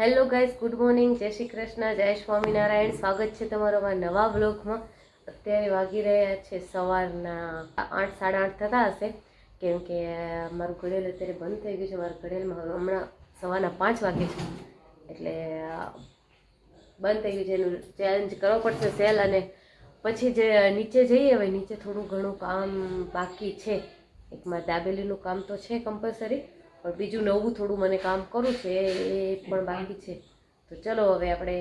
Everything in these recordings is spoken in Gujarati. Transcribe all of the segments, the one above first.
Hello guys good morning. જય શ્રી કૃષ્ણ, જય સ્વામિનારાયણ. સ્વાગત છે તમારો મારા નવા બ્લોગમાં. અત્યારે વાગી રહ્યા છે સવારના આઠ, સાડા આઠ થતા હશે. કેમ કે મારું ઘડિયાળ અત્યારે બંધ થઈ ગયું છે. મારા ઘડિયાળમાં હવે હમણાં સવારના પાંચ વાગે છે. એટલે બંધ થઈ ગયું છે. એનું ચેન્જ કરવો પડશે સેલ અને પછી જે નીચે જઈએ હવે નીચે થોડું ઘણું કામ બાકી છે. એકમાં દાબેલીનું કામ તો છે કમ્પલસરી પણ બીજું નવું થોડું મને કામ કરવું છે, એ પણ બાકી છે. તો ચલો હવે આપણે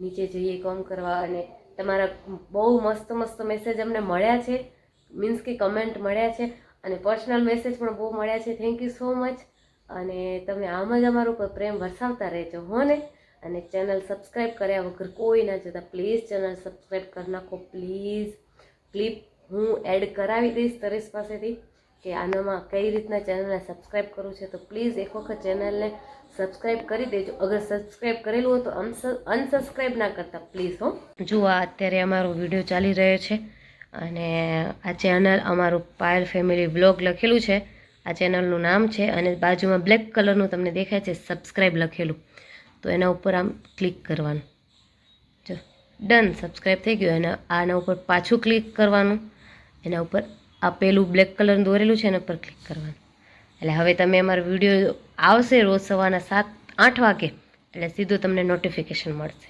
નીચે જઈએ કામ કરવા અને તમારા બહુ મસ્ત મસ્ત મેસેજ અમને મળ્યા છે. મીન્સ કે કમેન્ટ મળ્યા છે અને પર્સનલ મેસેજ પણ બહુ મળ્યા છે. થેન્ક યુ સો મચ અને તમે આમ જ અમારા ઉપર પ્રેમ વરસાવતા રહેજો, હો ને? અને ચેનલ સબસ્ક્રાઈબ કર્યા વગર કોઈ ના જતા પ્લીઝ ચેનલ સબસ્ક્રાઈબ કરી નાખો પ્લીઝ ક્લિપ હું એડ કરાવી દઈશ તરેશ પાસેથી. કે આનામાં કઈ રીતના ચેનલને સબસ્ક્રાઈબ કરવું છે, તો પ્લીઝ એક વખત ચેનલને સબસ્ક્રાઈબ કરી દેજો. અગર સબસ્ક્રાઈબ કરેલું હોય તો અનસબસ્ક્રાઈબ ના કરતા પ્લીઝ હો. જુઓ અત્યારે અમારો વીડિયો ચાલી રહ્યો છે અને આ ચેનલ અમારું પાયલ ફેમિલી વ્લોગ લખેલું છે. આ ચેનલનું નામ છે અને બાજુમાં બ્લેક કલરનું તમને દેખાય છે સબસ્ક્રાઈબ લખેલું. તો એના ઉપર આમ ક્લિક કરવાનું. જો ડન સબસ્ક્રાઈબ થઈ ગયું. અને આના ઉપર પાછું ક્લિક કરવાનું. એના ઉપર આ પેલું બ્લેક કલરનું દોરેલું છે એના પર ક્લિક કરવાનું. એટલે હવે તમે અમારો વીડિયો આવશે રોજ સવારના સાત આઠ વાગે. એટલે સીધું તમને નોટિફિકેશન મળશે.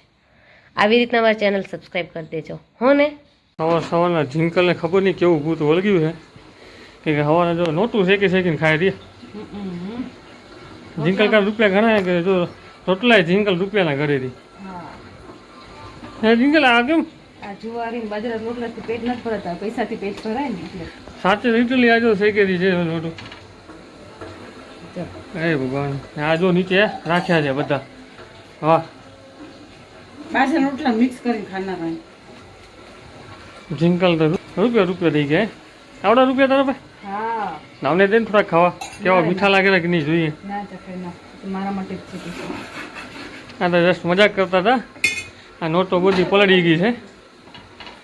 આવી રીતના અમારી ચેનલ સબસ્ક્રાઈબ કરી દેજો. હો ને? સવાર સવારના જિંકલને ખબર નહીં કેવું ભૂત વળગ્યું છે. કે હવાના જો નોટું શેકી શેકીને ખાઈ દે જિંકલ કામ રૂપિયા ઘણા કે જો રોટલાય જિંકલ રૂપિયાના ઘરેથી જિંકલ આ કેમ? આ જુવારી ને બાજરા રોટલાથી પેટ નથી ભરાતા પૈસાથી પેટ ભરાય ને એટલે. સાચે લીટરલી આ શેકેલી છે નોટું હે ભગવાન આ જો નીચે રાખ્યા છે બધા. વાહ. બાજરા રોટલા મિક્સ કરીને ખાના જિંકલ તો રૂપિયા રૂપિયા થઈ ગયા? આવડા રૂપિયા તારા ભાઈ હા. નામને દે ને થોડા ખાવા. કેવા મીઠા લાગેલા કે નહીં જોઈએ. ના તો મારા માટે જ છે. આ તો જસ્ટ મજાક કરતા હતા. આ નોટો બધી પલળી ગઈ છે.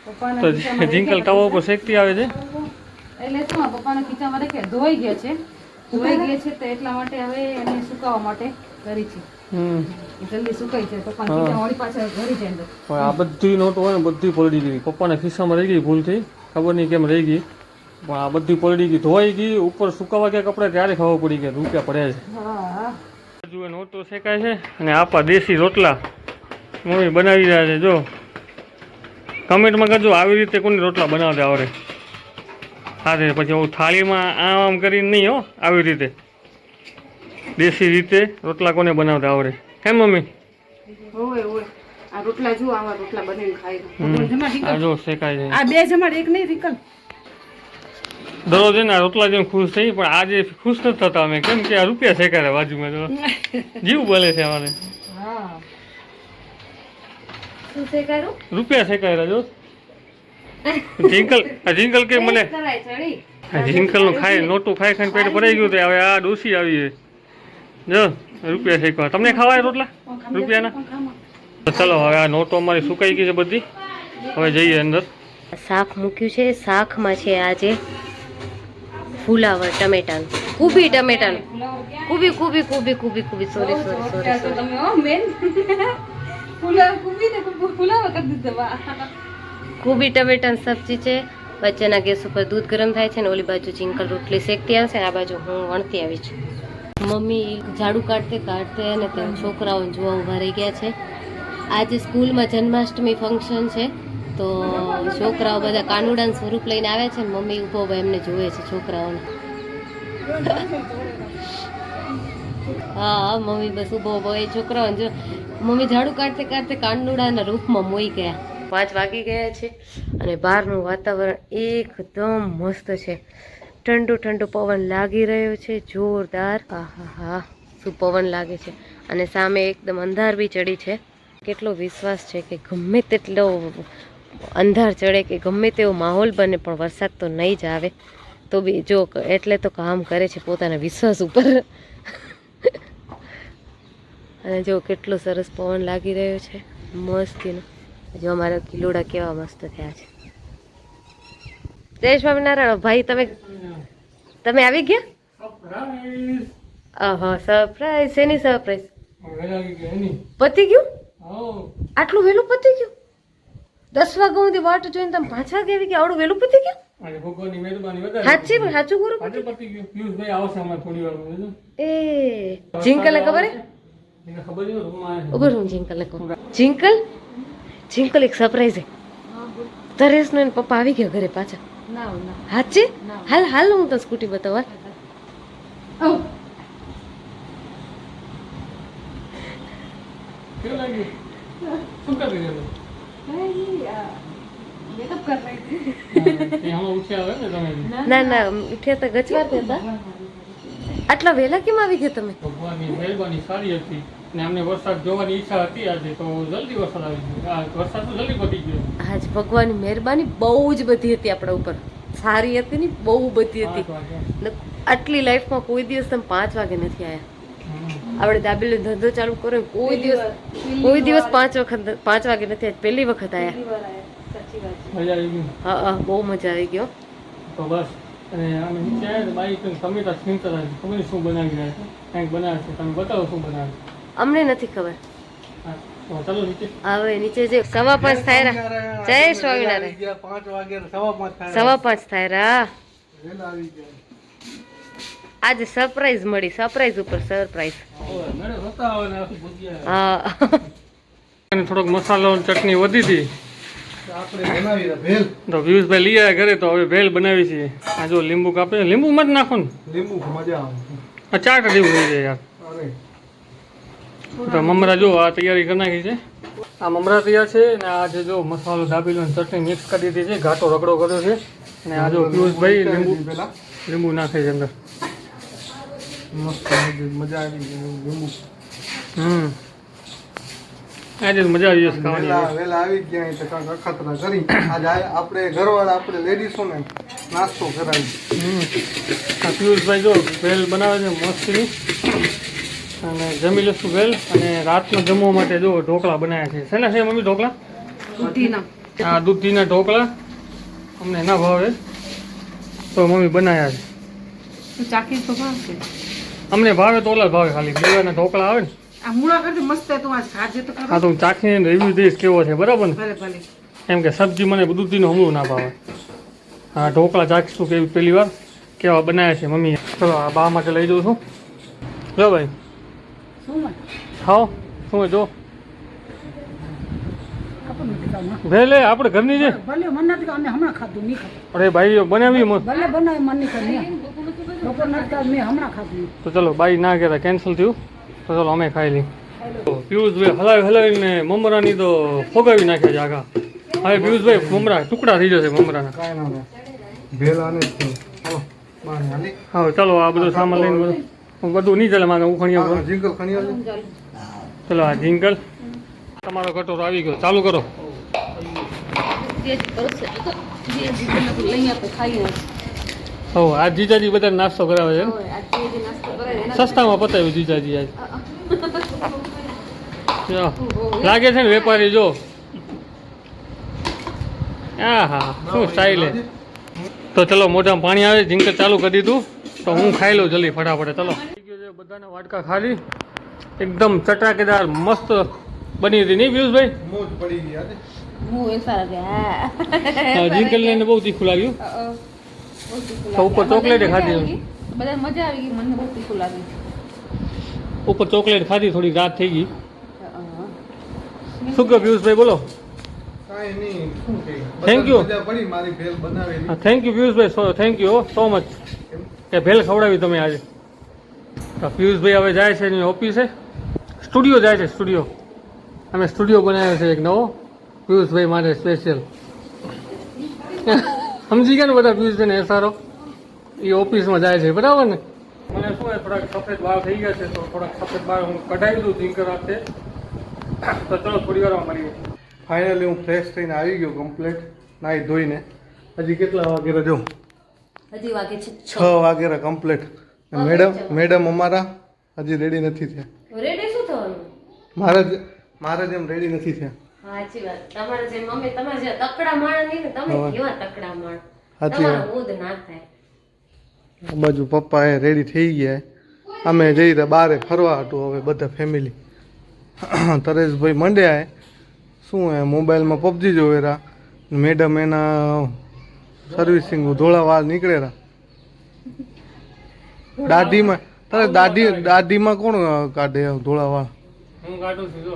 તો જિંકલ તવો ઉપર શેકતી આવે છે? એટલે શું પપ્પાના ખીચામાં રાખે ધોઈ ગયા છે. ધોઈ ગયા છે તો એટલા માટે હવે એને સુકાવા માટે કરી છે. જલ્દી સુકાઈ છે પપ્પાના ખીચામાં વળી પાછા ભરી જાય પણ આ બધી નોટો હોય ને બધી પલળી ગઈ. પપ્પાના ખિસ્સામાં રહી ગઈ ભૂલથી ખબર નહીં કેમ રહી ગઈ. પણ આ બધી પલળી ગઈ ધોઈ ગઈ. ઉપર સુકાવા ગયા કપડા ત્યારે ખબર પડી ગયા? રૂપિયા પડ્યા છે. હા. એ નોટો શેકાય છે. અને આપા દેશી રોટલા મમ્મી બનાવી રહ્યા છે જો. કમેન્ટમાં કરજો આવી રીતે કોને રોટલા બનાવતા આવડે. તે પછી હું થાળીમાં આમ આમ કરીને નહીં હો આવી રીતે. દેશી રીતે રોટલા કોને બનાવતા આવડે. હે મમ્મી? દરરોજ એના રોટલા જેમ ખુશ થઈ પણ આજે ખુશ નથી થતા અમે. કેમ કે આ રૂપિયા શેકાય બાજુમાં જીવ બોલે છે અમારે. શું છે કરું રૂપિયા શેકાય જો. જિંકલ જિંકલ કે મને કરાયનું આ જિંકલનું ખાઈ નોટું ખાઈ ખાઈને પેટ ભરાઈ ગયું તો હવે આ ડોસી આવી છે. જો રૂપિયા શેકવા તમને ખાવાય રોટલા? રૂપિયાના? તો ચલો હવે આ નોટો અમારી સુકાઈ ગઈ છે બધી. હવે જઈએ અંદર. શાક મૂક્યું છે. શાકમાં છે આજે ફુલાવર ટમેટાનું. કુબી ટમેટાનું. કુબી કુબી કુબી કુબી કુબી. સોરી સોરી સોરી સોરી કુબી ટમેટાની સબ્જી છે. વચ્ચેના ગેસ ઉપર દૂધ ગરમ થાય છે ને ઓલી બાજુ ચિંકલ રોટલી શેકતી આવશે આ બાજુ હું વણતી આવી છું. મમ્મી ઝાડુ કાઢતે કાઢતે અને તે છોકરાઓ જોવા ઊભા રહી ગયા છે. આજે સ્કૂલમાં જન્માષ્ટમી ફંક્શન છે, તો છોકરાઓ બધા કાનુડાનું સ્વરૂપ લઈને આવે છે મમ્મી ઊભા એમને જોવે છે છોકરાઓને. હા, મમ્મી બસ ઊભો ઊભો, એ છોકરો જો, મમ્મી ઝાડુ કાઢતે કાઢતે કાનુડાના રૂપમાં મોઈ ગયા. પાંચ વાગી ગયા છે અને બહારનું વાતાવરણ એકદમ મસ્ત છે. ઠંડુ ઠંડુ પવન લાગી રહ્યો છે, જોરદાર. આહા હા શું પવન લાગે છે? અને સામે એકદમ અંધાર બી ચડી છે. કેટલો વિશ્વાસ છે કે ગમે તેટલો અંધાર ચડે કે ગમે તેવો માહોલ બને, પણ વરસાદ તો નહીં જ આવે. તો બી જો, એટલે તો કામ કરે છે પોતાના વિશ્વાસ ઉપર. અને જો કેટલો સરસ પવન લાગી રહ્યો છે મસ્તીનો. જો અમારા કિલોડા કેવા મસ્ત થયા છે. જય સ્વામિનારાયણ. ભાઈ તમે તમે આવી ગયા? ઓહો સરપ્રાઈઝ શેની સરપ્રાઈઝ પતી ગયું? આટલું વહેલું પતી ગયું? દસ વાગ્યા સુધી વાટ જોઈને તમે પાંચ વાગે આવી ગયા? આવડું વહેલું પતી ગયું? આજે ભગવાનની મહેરબાની વધારે સાચી સાચું કરું આજે પતી ગયું. પિયુષભાઈ આવશે હમણાં થોડી વાર એ જિંકલને ખબર હે? ખબર રૂમમાં કહું. જિંકલ? જિંકલ એક સરપ્રાઈઝ હે. તરેશનો એને પપ્પા આવી ગયો ઘરે પાછા. ના ના. હાચે? હાલ હાલ હું તો સ્કૂટી બતાવવા ઓ કેવું લાગ્યું શું કરી રહ્યો મેકઅપ કર રહી थी તે હમણાં ઉઠ્યા આવે ને તમે? ના ના. ઉઠ્યા તો ગચવા હતા. આટલા વહેલા કેમ આવી ગયા તમે? ભગવાનની મહેરબાની સારી હતી. ને અમને વરસાદ જોવાની ઈચ્છા હતી આજે તો જલ્દી વરસાદ આવી ગયો. વરસાદ તો જલ્દી પડી ગયો. આજ ભગવાનની મહેરબાની બહુ જ બધી હતી આપણા ઉપર. સારી હતી ને બહુ બધી હતી. આટલી લાઈફમાં કોઈ દિવસ તમે પાંચ વાગે નથી આવ્યા આપણે દાબેલો ધંધો ચાલુ કર્યો કોઈ દિવસ કોઈ દિવસ પાંચ વખત પાંચ વાગે નથી આવ્યા પહેલી વખત આવ્યા મજા આવી ગઈ હા હા બહુ મજા આવી ગયો તો બસ. અને અમે નીચે આવ્યા તો બાઈક તમે તો સ્મિતા હતા ખબર શું બનાવી રહ્યા છે? કંઈક બનાવે છે. તમે બતાવો શું બનાવે અમને નથી ખબર. હા તો ચાલો નીચે. હવે નીચે જે સવા પાંચ થાય રા જય સ્વામિનારાયણ. પાંચ વાગે સવા પાંચ થાય સવા પાંચ થાય રા આજે સરપ્રાઈઝ મળી. સરપ્રાઈઝ ઉપર સરપ્રાઈઝ. હા. અને થોડોક મસાલો ચટણી વધી હતી આપણે બનાવી રહ્યા ભેલ તો પિયુષભાઈ લઈ આવ્યા ઘરે તો હવે ભેલ બનાવી છે. આ જો લીંબુ કાપે લીંબુ મત નાખો ને. લીંબુ મજા આવે. આ ચાટ જેવું થઈ જાય યાર. તો મમરા જો આ તૈયારી કરી નાખી છે. આ મમરા તૈયાર છે અને આ જે જો મસાલો દાબેલો અને ચટણી મિક્સ કરી દીધી છે ઘાટો રગડો કર્યો છે. અને આ જો પિયુષભાઈ લીંબુ પેલા લીંબુ નાખે છે અંદર. મસ્ત મજા આવી લીંબુ. હમ. આજે તો મજા આવી જશે ખાવાની વહેલા વહેલા આવી ગયા એટલે કાંક અખતરા કરી. આજે આપણે ઘરવાળા આપણે લેડીસો ને નાસ્તો કરાવી. હમ. આ પિયુષભાઈ જો ભેલ બનાવે છે મસ્તની. અને જમી લઈશું ભેલ અને રાતનો જમવા માટે જો ઢોકળા બનાવ્યા છે. શેના છે મમ્મી ઢોકળા? દૂધીના. આ દૂધીના ઢોકળા. અમને ના ભાવે. તો મમ્મી બનાવ્યા છે. ચાખી તો ભાવશે. અમને ભાવે તો ઓલા ભાવે ખાલી. બેવાના ઢોકળા આવે ને. આ મૂળા કરતી મસ્ત તું આજ ખાજે તો આ ખરો તો હું ચાખીને રિવ્યુ દઈશ કેવો છે બરાબર ને? ભલે ભલે. એમ કે સબ્જી મને દૂધીનું હમણું ના ભાવે. હા ઢોકળા ચાખીશું કેવી પહેલી વાર. કેવા બનાવ્યા છે મમ્મીએ. ચલો આ બા માટે લઈ જઉં છું. જો ભાઈ. શું માં શું જો. ભેલે આપણે ઘરની છે ભલે મને નથી અમે હમણાં ખાધું નહીં ખાધું. અરે ભાઈ બનાવી મત ભલે બનાવી મને નહીં ખાધું લોકો નથી મેં હમણાં ખાધું. તો ચલો બાઈ ના કહેતા કેન્સલ થયું. તો ચાલો અમે ખાઈ લઈ પિયુષભાઈ હલાવી હલાવીને મમરાની તો ફોગાવી નાખ્યા છે આખા હવે પિયુષભાઈ મમરા ટુકડા થઈ જશે મમરાના. હા ચાલો આ બધું સામાન લઈને બધું. બધું નહીં ચાલે મારે ઉખણિયા ચલો આ જિંગલ. તમારો કટોરો આવી ગયો. ચાલુ કરો. હો આ જીજાજી બધા નાસ્તો કરાવે છે. સસ્તામાં પતાવ્યું જીજાજી આજ. લાગે છે ને વેપારી જો. આ હા શું સ્ટાઈલ હે તો ચલો મોઢામાં પાણી આવે જીંકર ચાલુ કરી દીધું તો હું ખાઈ લઉં જલ્દી ફટાફટ ચલો. બધાના વાટકા ખાલી. એકદમ ચટાકેદાર મસ્ત બની હતી નહીં પિયુષભાઈ? મોજ પડી ગઈ આજે હું એસા ગયા હા, જીંકલને બહુ તીખું લાગ્યું. ઉપર ચોકલેટ ખાધી બધા મજા આવી ગઈ મને બહુ તીખું લાગ્યું. ઉપર ચોકલેટ ખાધી થોડી રાત થઈ ગઈ. શું કહો પિયુષભાઈ બોલો. થેન્ક બનાવેલી. Thank you Piyushbhai so thank you so much કે ભેલ ખવડાવી તમે આજે. તો પિયુષભાઈ હવે જાય છે એની ઓફિસે. સ્ટુડિયો જાય છે સ્ટુડિયો. અમે સ્ટુડિયો બનાવ્યો છે એક નવો. પિયુષભાઈ માટે સ્પેશિયલ સમજી ગયા ને બધા પિયુષભાઈને એસારો એ ઓફિસમાં જાય છે બરાબર ને? મને શું થોડાક સફેદ બાળ થઈ ગયા છે તો થોડાક સફેદ બાળ હું કઢાવી દઉં ઝીંકર રાખતે તો ચલો થોડી વારમાં મળીએ. ફાઇનલી હું ફ્રેશ થઈને આવી ગયો કમ્પ્લીટ નાહી ધોઈને. હજી કેટલા વાગે જો? હજી વાગે છે છ. વાગે કમ્પ્લીટ મેડમ મેડમ અમારા હજી રેડી નથી થયા. રેડી શું થવાનું? મારે જ મારે જેમ રેડી નથી થયા. સાચી વાત. તમારે જે મમ્મી તમારે જે તકડા માણ નહીં ને તમે કેવા તકડા માણ સાચી ઉદ ના થાય. બાજુ પપ્પા એ રેડી થઈ ગયા. અમે જઈ રહ્યા બારે ફરવા હતું હવે બધા ફેમિલી તરેશભાઈ મંડ્યા હે શું એ મોબાઈલમાં પબજી જોવેરા મેડમ એના સર્વિસિંગ ધોળા વાળ નીકળેરા દાઢીમાં તારે દાઢી દાઢીમાં કોણ કાઢે ધોળા વાળ હું કાઢું છું જો.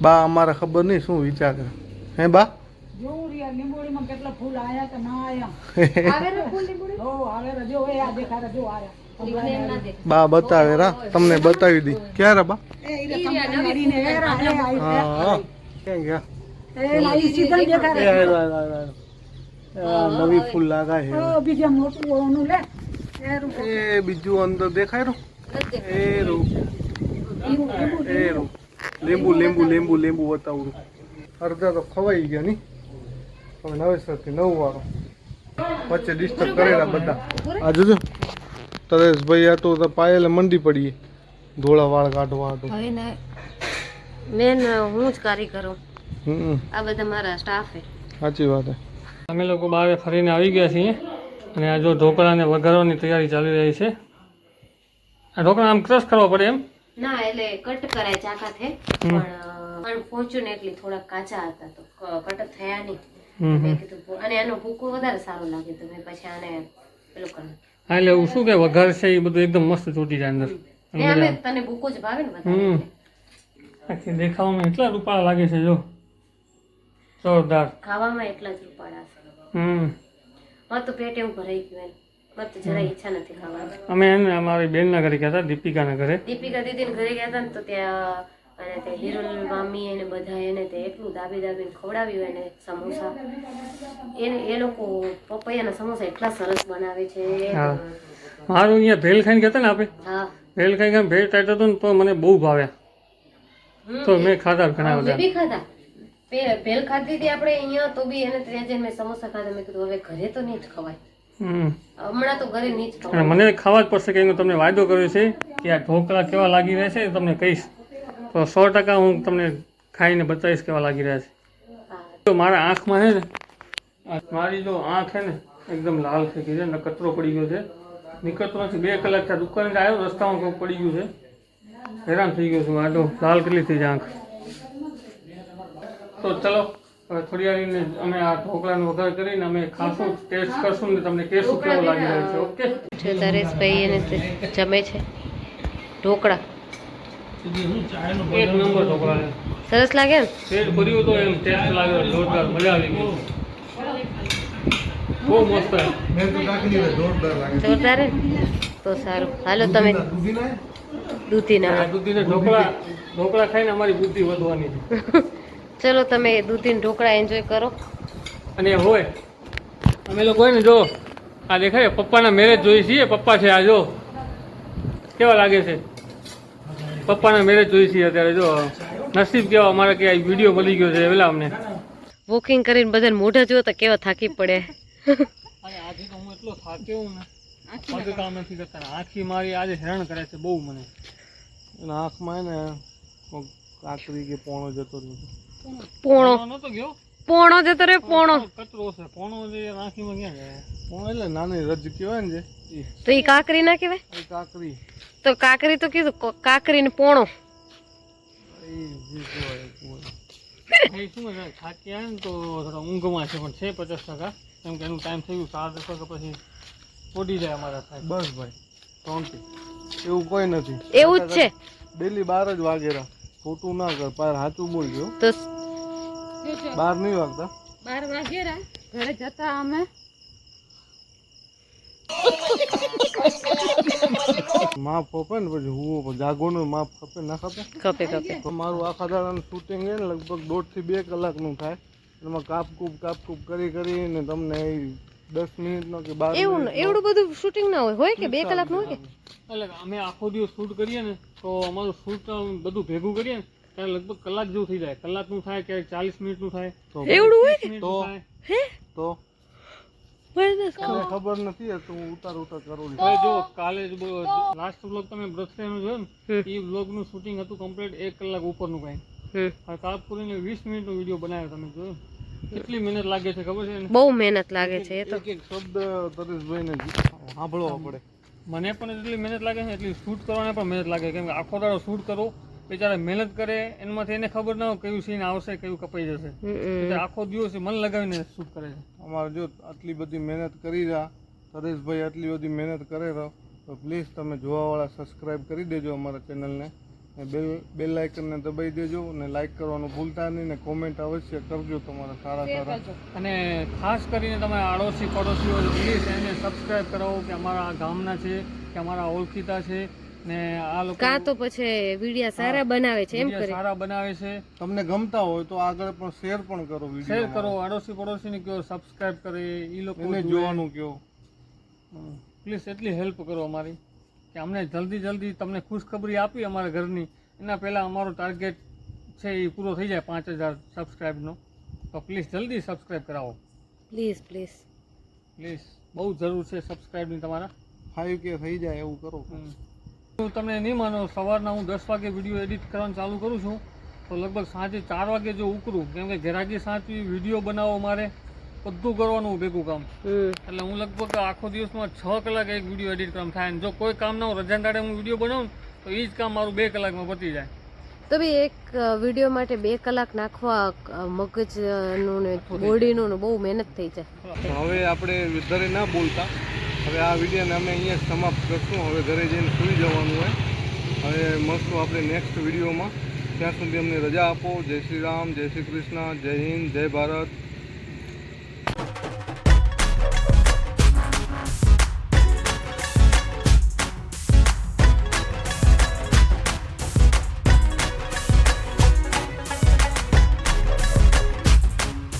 બા અમારે ખબર નહીં શું વિચાર કરે હે બા? કેટલા ફૂલ આયા કે ના આયા? આવે ને ફૂલ લીમડું? હો આવે રે જો એ આ દેખાડે જો આયા. બા બતાવે રા તમને બતાવી દી ક્યારે બા? હા હા. ક્યાં ગયા? નવી ફૂલ લાગા છે. બીજા મોટું ઓનું લે. એ બીજું અંદર દેખાય રો? એ રો એ રો લીંબુ લીંબુ લીંબુ લીંબુ બતાવું અડધા તો ખવાઈ ગયા ની. હવે નવેસરથી નવ વાળો વચ્ચે ડિસ્ટર્બ કરેલા બધા. આ જોજો. તરેશભાઈ હતો તો પાયેલે મંડી પડી ધોળા વાળ કાઢવા હતો હવે ને મેન હું જ કારીગર. હું આ બધા મારા સ્ટાફ છે સાચી વાત હે. અમે લોકો બહાર ફરીને આવી ગયા છીએ અને આ જો ઢોકળાને વઘારવાની તૈયારી ચાલી રહી છે. આ ઢોકળા આમ ક્રશ કરવા પડે એમ? ના એટલે કટ કરાય ચાકાથી પણ પણ પહોંચ્યું ને એટલે થોડા કાચા હતા તો કટ થયા નહીં. મેં કીધું અને એનો ભૂકો વધારે સારો લાગે તો મેં પછી આને પેલું કર્યું હા એટલે એવું શું કે વઘાર છે એ બધું એકદમ મસ્ત ચોટી જાય અંદર. તને ભૂકો જ ભાવે ને હમ. આખી દેખાવામાં એટલા રૂપાળા લાગે છે જો. જોરદાર. ખાવામાં એટલા જ રૂપાળા છે. હમ. હા તો પેટ એવું ભરાઈ ગયું અમે અમારી બેનના ઘરે ગયા હતા દીપિકાના ઘરે. દીપિકા દીદી ઘરે ગયા હતા ને તો ત્યાં અને તે હિરુલ મામી એને બધા એને તે એટલું દાબી દાબીને ખવડાવ્યું એને સમોસા. એને એ લોકો પપૈયાના સમોસા એટલા સરસ બનાવે છે. મારું અહીંયા ભેલ ખાઈને ગયા ને આપણે? હા. ભેલ ખાઈ ખાઈને ભેળ ટાઈટ હતું ને તો મને બહુ ભાવ્યા તો મેં ખાધા ઘણા બધા. બી ખાધા. ભેલ ખાધી હતી આપણે અહીંયા તો બી એને ત્યાં જઈને મેં સમોસા ખાધા. મેં કીધું હવે ઘરે તો નહીં જ ખવાય. હમ. હમણાં તો ઘરે નહીં જ ખવાય. મને ખાવા જ પડશે કે હું તમને વાયદો કર્યો છે કે આ ઢોકળા કેવા લાગી રહેશે તમને કહીશ. તો સો ટકા હું તમને ખાઈને બતાવીશ કેવા લાગી રહ્યા છે. તો મારા આંખમાં છે ને મારી જો આંખ છે ને, એકદમ લાલ થઈ ગઈ છે ને કચરો પડી ગયો છે. નીકળતો નથી બે કલાક થયા દુકાને આવ્યો, રસ્તામાં કોઈ પડી ગયું છે. હેરાન થઈ ગયો છું આ તો લાલ કેટલી થઈ જાય આંખ. તો ચલો, હવે થોડી વારીને અમે આ ઢોકળાનો વઘાર કરીને અમે ખાશું, ટેસ્ટ કરશું ને તમને કહેશું કેવો લાગી રહ્યો છે, ઓકે? નરેશભાઈ જમે છે. ઢોકળા. એક નંબર ઢોકળા સરસ લાગે પેટ ભર્યું તો એમ ટેસ્ટ લાગ્યો જોરદાર મજા આવી ગઈ. બહુ મસ્ત છે. મેં તો જોરદાર? તો સારું. હાલો તમે દૂધીના? દૂધીના. ઢોકળા ઢોકળા ખાઈને અમારી બુદ્ધિ વધવાની છે. ચલો તમે દૂધીના ઢોકળા એન્જોય કરો. અને હોય. અમે લોકો હોય ને જો આ દેખાય પપ્પાના મેરેજ જોઈ છીએ પપ્પા છે આ જો. કેવા લાગે છે? પપ્પાના મેરેજ જોઈ છીએ અત્યારે જો. નસીબ કેવા અમારે કે વીડિયો મળી ગયો છે પેલા અમને. વોકિંગ કરીને બધાને મોઢા જુઓ તો કેવા થાકી પડે. આજે તો હું એટલો થાક્યો હું ને. પગ કામ નથી કરતા આખી મારી આજે હેરાન કરે છે બહુ મને. આંખમાં ને કાકરી કે પોણો જતો રહ્યો. પોણો. નતો ગયો? પોણો જતો રે પોણો. કચરો છે. પોણો જે આંખીમાં ક્યાં જાય પોણો એટલે નાની રજ કહેવાય ને જે. તો એ કાકરી ના કહેવાય? કાકરી. તો કાકરી તો કીધું કાકરી ને પોણો. તો ઊંઘમાં છે પણ છે પચાસ ટકા. કેમ કે એનું ટાઈમ થઈ ગયું સાડા દસ વાગ્યા પછી ઉડી જાય અમારા થાય બસ ભાઈ. શાંતિ. એવું કોઈ નથી. એવું જ છે. ડેલી બાર જ વાગેરા ખોટું ના કર પાર સાચું બોલજો. તો બાર નહીં વાગતા. બાર વાગ્યા ઘરે જતા અમે. માપ ખપે ને પછી હું જાગોનું માપ ખપે ના ખપે? ખપે ખપે. મારું આખા દાડાનું શૂટિંગ છે ને લગભગ દોઢથી બે કલાકનું થાય. એમાં કાપકૂપ કાપકૂપ કરી કરીને તમને દસ મિનિટનો કે બાર એવું ને એવડું બધું શૂટિંગ ના હોય. હોય કે બે કલાકનું હોય કે? એટલે અમે આખો દિવસ શૂટ કરીએ ને તો અમારું શૂટ બધું ભેગું કરીએ ને ત્યારે લગભગ કલાક જેવું થઈ જાય. કલાકનું થાય ક્યારેક ચાલીસ મિનિટનું થાય. એવડું હોય તો? થાય. તો? મને ખબર નથી તો હું ઉતાર ઉતાર કરું. જો કાલે જ લાસ્ટ બ્લોગ તમે બ્રથડેનું જોયું ને એ બ્લોગનું શૂટિંગ હતું કમ્પ્લીટ એક કલાક ઉપરનું કાંઈ કઈ હવે કાપપુરીને વીસ મિનિટનો વીડિયો બનાવ્યો તમે જોયો? કેટલી મહેનત લાગે છે ખબર છે બહુ મહેનત લાગે છે એ તો. એક શબ્દ શબ્દ તરેશભાઈને સાંભળવો પડે મને પણ એટલી મહેનત લાગે છે એટલી શૂટ કરવાને પણ મહેનત લાગે કેમ કે આખો દાડો શૂટ કરો બિચારા મહેનત કરે એનામાંથી એને ખબર ના હોય કયું સીન આવશે કયું કપાઈ જશે. આખો દિવસ મન લગાવીને શૂટ કરે છે. અમારે જો આટલી બધી મહેનત કરી રહ્યા હરેશભાઈ આટલી બધી મહેનત કરે રહો તો પ્લીઝ તમે જોવાવાળા સબસ્ક્રાઈબ કરી દેજો અમારા ચેનલને ને. બેલ બેલ આઇકનને દબાઈ દેજો અને લાઇક કરવાનું ભૂલતા નહીં ને કોમેન્ટ અવશ્ય કરજો તમારા સારા સારા. અને ખાસ કરીને તમે આડોશી પડોશીઓ પ્લીઝ એને સબસ્ક્રાઇબ કરાવો કે અમારા ગામના છે કે અમારા ઓળખીતા છે ને આ લોકો કા તો પછી વિડિયા સારા બનાવે છે એમ કરે? સારા બનાવે છે. તમને ગમતા હોય તો આગળ પણ શેર પણ કરો શેર વીડિયો કરો આડોશી ને કયો સબસ્ક્રાઇબ કરે એ લોકો જોવાનું કયો પ્લીઝ એટલી હેલ્પ કરો અમારી કે અમને જલ્દી જલ્દી તમને ખુશખબરી આપી અમારા ઘરની. એના પહેલાં અમારો ટાર્ગેટ છે એ પૂરો થઈ જાય પાંચ હજાર સબસ્ક્રાઈબનો તો પ્લીઝ જલ્દી સબસ્ક્રાઈબ કરાવો. પ્લીઝ પ્લીઝ પ્લીઝ બહુ જરૂર છે સબસ્ક્રાઈબની તમારા. ફાઈવ કે થઈ જાય એવું કરો. હું તમને નહીં માનો સવારના હું દસ વાગે વીડિયો એડિટ કરવાનું ચાલુ કરું છું. તો લગભગ સાંજે ચાર વાગે જો ઉકરું કેમ કે ઘેરાકી સાચવી વીડિયો બનાવો મારે બધું કરવાનું ભેગું કામ. એટલે હું લગભગ આખો દિવસમાં છ કલાક એક વીડિયો એડિટ કરવાનું થાય. જો કોઈ કામ ના હોય રજા દાડે હું વીડિયો બનાવું તો એ જ કામ મારું બે કલાકમાં પતી જાય. તો બી એક વીડિયો માટે બે કલાક નાખવા મગજનું ને બોડીનું ને બહુ મહેનત થઈ જાય. હવે આપણે વધારે ના બોલતા. હવે આ વિડીયોને અમે અહીંયા સમાપ્ત કરશું. હવે ઘરે જઈને સૂઈ જવાનું હોય. હવે મળશું આપણે નેક્સ્ટ વિડીયોમાં. ત્યાં સુધી અમને રજા આપો. જય શ્રી રામ, જય શ્રી કૃષ્ણ, જય હિન્દ, જય ભારત.